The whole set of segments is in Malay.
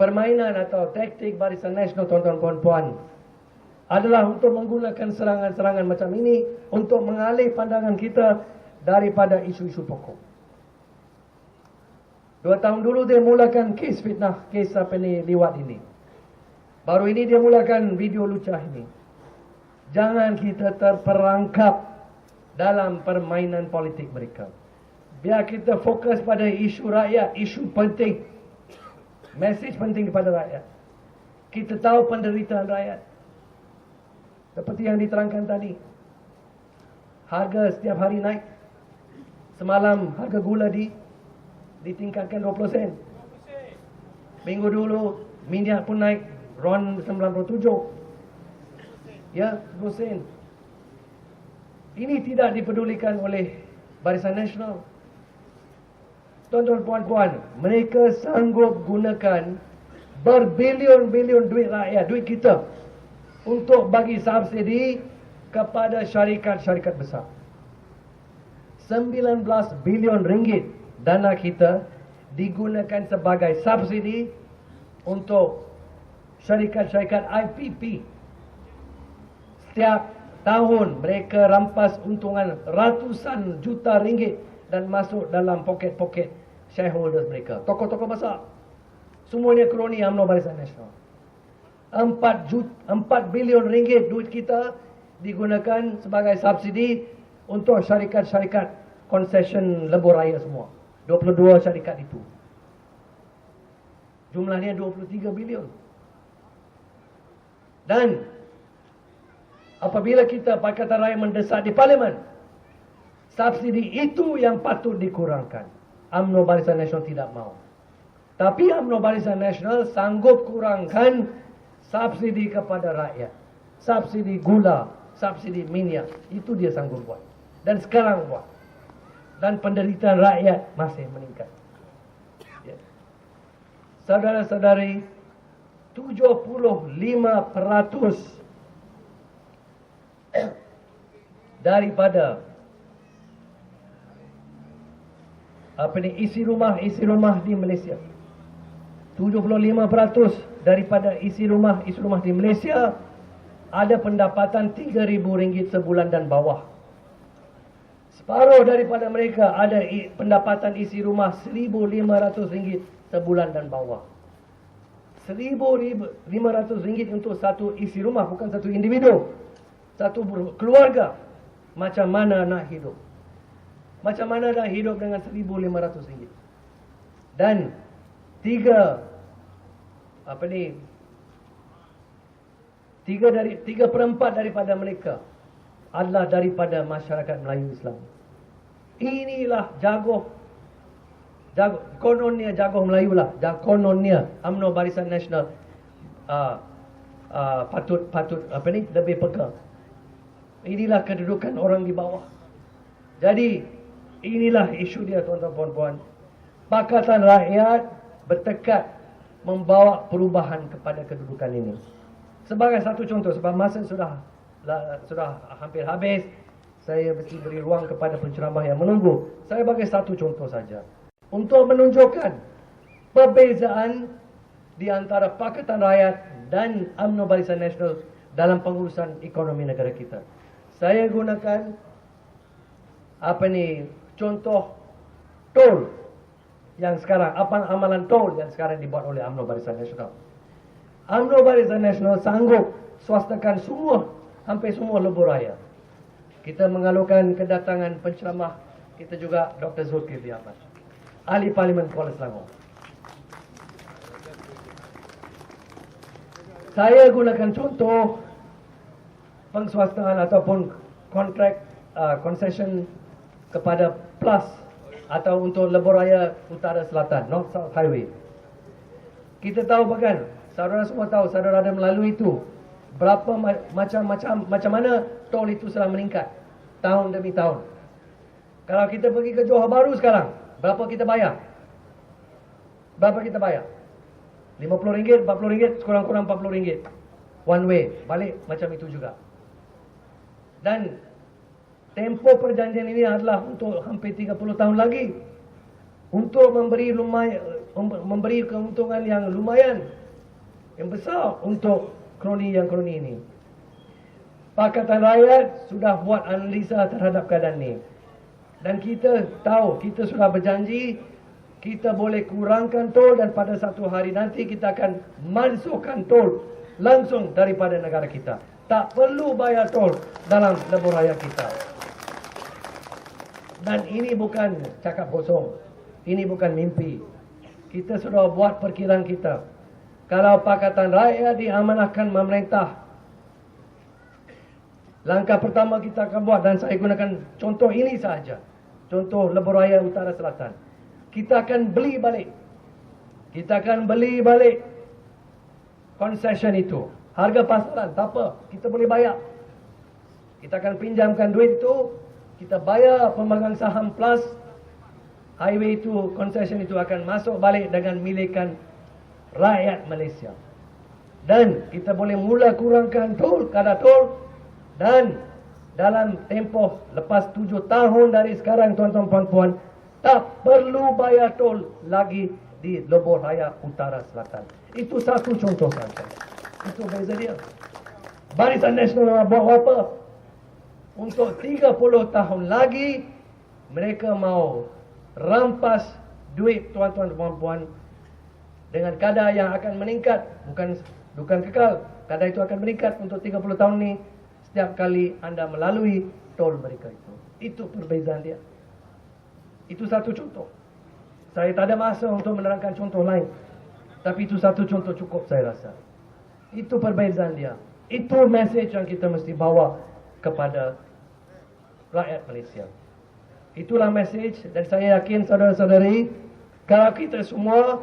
permainan atau taktik Barisan Nasional tuan-tuan puan-puan adalah untuk menggunakan serangan-serangan macam ini untuk mengalih pandangan kita daripada isu-isu pokok. Dua tahun dulu dia mulakan kes fitnah, kes apa ni liwat ini. Baru ini dia mulakan video lucah ini. Jangan kita terperangkap dalam permainan politik mereka. Biar kita fokus pada isu rakyat, isu penting. Mesej penting kepada rakyat. Kita tahu penderitaan rakyat. Seperti yang diterangkan tadi. Harga setiap hari naik. Semalam harga gula di ditingkatkan 20 sen. Minggu dulu minyak pun naik RON 97. Ya, 10 sen. Ini tidak dipedulikan oleh Barisan Nasional. Tuan-tuan puan-puan, mereka sanggup gunakan berbilion-bilion duit rakyat, duit kita untuk bagi subsidi kepada syarikat-syarikat besar. 19 bilion ringgit dana kita digunakan sebagai subsidi untuk syarikat-syarikat IPP. Setiap tahun mereka rampas untungan ratusan juta ringgit dan masuk dalam poket-poket shareholders mereka. Tokoh-tokoh besar. Semuanya kroni UMNO Barisan Nasional. 4 juta, 4 bilion ringgit duit kita digunakan sebagai subsidi untuk syarikat-syarikat concession lebuh raya semua. 22 syarikat itu. Jumlahnya 23 bilion. Dan apabila kita Pakatan Raya mendesak di parlimen, subsidi itu yang patut dikurangkan. UMNO Barisan Nasional tidak mau. Tapi UMNO Barisan Nasional sanggup kurangkan subsidi kepada rakyat. Subsidi gula, subsidi minyak. Itu dia sanggup buat. Dan sekarang buat. Dan penderitaan rakyat masih meningkat. Ya. Saudara-saudari, 75% daripada apa ni isi rumah isi rumah di Malaysia 75% daripada isi rumah isi rumah di Malaysia ada pendapatan RM3,000 sebulan dan bawah. Separuh daripada mereka ada pendapatan isi rumah RM1,500 sebulan dan bawah. RM1,500 untuk satu isi rumah bukan satu individu. Satu keluarga. Macam mana nak hidup? Macam mana nak hidup dengan RM1,500? Dan tiga apa ni tiga dari tiga perempat daripada mereka adalah daripada masyarakat Melayu Islam. Inilah jago jago kononnya jago Melayu lah. Kononnya UMNO Barisan Nasional uh, uh, patut patut apa ni lebih peka. Inilah kedudukan orang di bawah. Jadi inilah isu dia tuan-tuan puan-puan. Pakatan rakyat bertekad membawa perubahan kepada kedudukan ini. Sebagai satu contoh, sebab masa sudah sudah hampir habis, saya mesti beri ruang kepada penceramah yang menunggu. Saya bagi satu contoh saja. Untuk menunjukkan perbezaan di antara Pakatan Rakyat dan UMNO Barisan Nasional dalam pengurusan ekonomi negara kita. Saya gunakan apa ni contoh tol yang sekarang, apa amalan tol yang sekarang dibuat oleh UMNO Barisan Nasional. UMNO Barisan Nasional sanggup swastakan semua, hampir semua lebuh raya. Kita mengalukan kedatangan penceramah kita juga Dr. Zulkifli Ahmad. Ahli Parlimen Kuala Selangor. Saya gunakan contoh pengswastaan ataupun kontrak uh, concession kepada PLUS atau untuk lebuh raya utara selatan North South Highway. Kita tahu bahkan saudara semua tahu saudara ada melalui itu berapa macam-macam macam mana tol itu sedang meningkat tahun demi tahun. Kalau kita pergi ke Johor Bahru sekarang, berapa kita bayar? Berapa kita bayar? RM50, RM40, sekurang-kurang RM40. One way, balik macam itu juga. Dan tempoh perjanjian ini adalah untuk hampir 30 tahun lagi untuk memberi lumayan mem- memberi keuntungan yang lumayan yang besar untuk kroni yang kroni ini. Pakatan Rakyat sudah buat analisa terhadap keadaan ini. Dan kita tahu, kita sudah berjanji kita boleh kurangkan tol dan pada satu hari nanti kita akan masukkan tol langsung daripada negara kita. Tak perlu bayar tol dalam lebuh raya kita. Dan ini bukan cakap kosong. Ini bukan mimpi. Kita sudah buat perkiraan kita. Kalau Pakatan Rakyat diamanahkan memerintah, langkah pertama kita akan buat dan saya gunakan contoh ini sahaja. Contoh lebuh raya utara selatan. Kita akan beli balik. Kita akan beli balik concession itu. Harga pasaran, tak apa. Kita boleh bayar. Kita akan pinjamkan duit itu. Kita bayar pemegang saham plus. Highway itu, concession itu akan masuk balik dengan milikan rakyat Malaysia. Dan kita boleh mula kurangkan tol, kadar tol. Dan dalam tempoh lepas tujuh tahun dari sekarang tuan-tuan puan-puan. Tak perlu bayar tol lagi di Lebuh Raya Utara Selatan. Itu satu contoh saja. Itu beza dia. Barisan Nasional nak buat apa? Untuk 30 tahun lagi, mereka mau rampas duit tuan-tuan dan puan-puan dengan kadar yang akan meningkat. Bukan bukan kekal. Kadar itu akan meningkat untuk 30 tahun ni setiap kali anda melalui tol mereka itu. Itu perbezaan dia. Itu satu contoh. Saya tak ada masa untuk menerangkan contoh lain. Tapi itu satu contoh cukup saya rasa. Itu perbezaan dia. Itu message yang kita mesti bawa kepada rakyat Malaysia. Itulah message dan saya yakin saudara-saudari kalau kita semua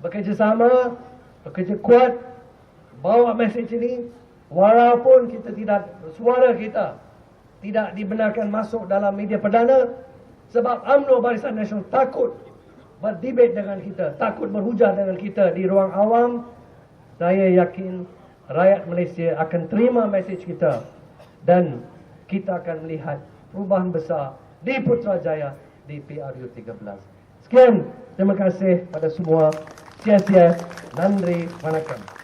bekerjasama, bekerja kuat, bawa message ini walaupun kita tidak suara kita tidak dibenarkan masuk dalam media perdana sebab UMNO Barisan Nasional takut berdebat dengan kita, takut berhujah dengan kita di ruang awam. Saya yakin rakyat Malaysia akan terima mesej kita dan kita akan melihat perubahan besar di Putrajaya di PRU 13. Sekian, terima kasih pada semua. Sia-sia, nandri, vanakkam.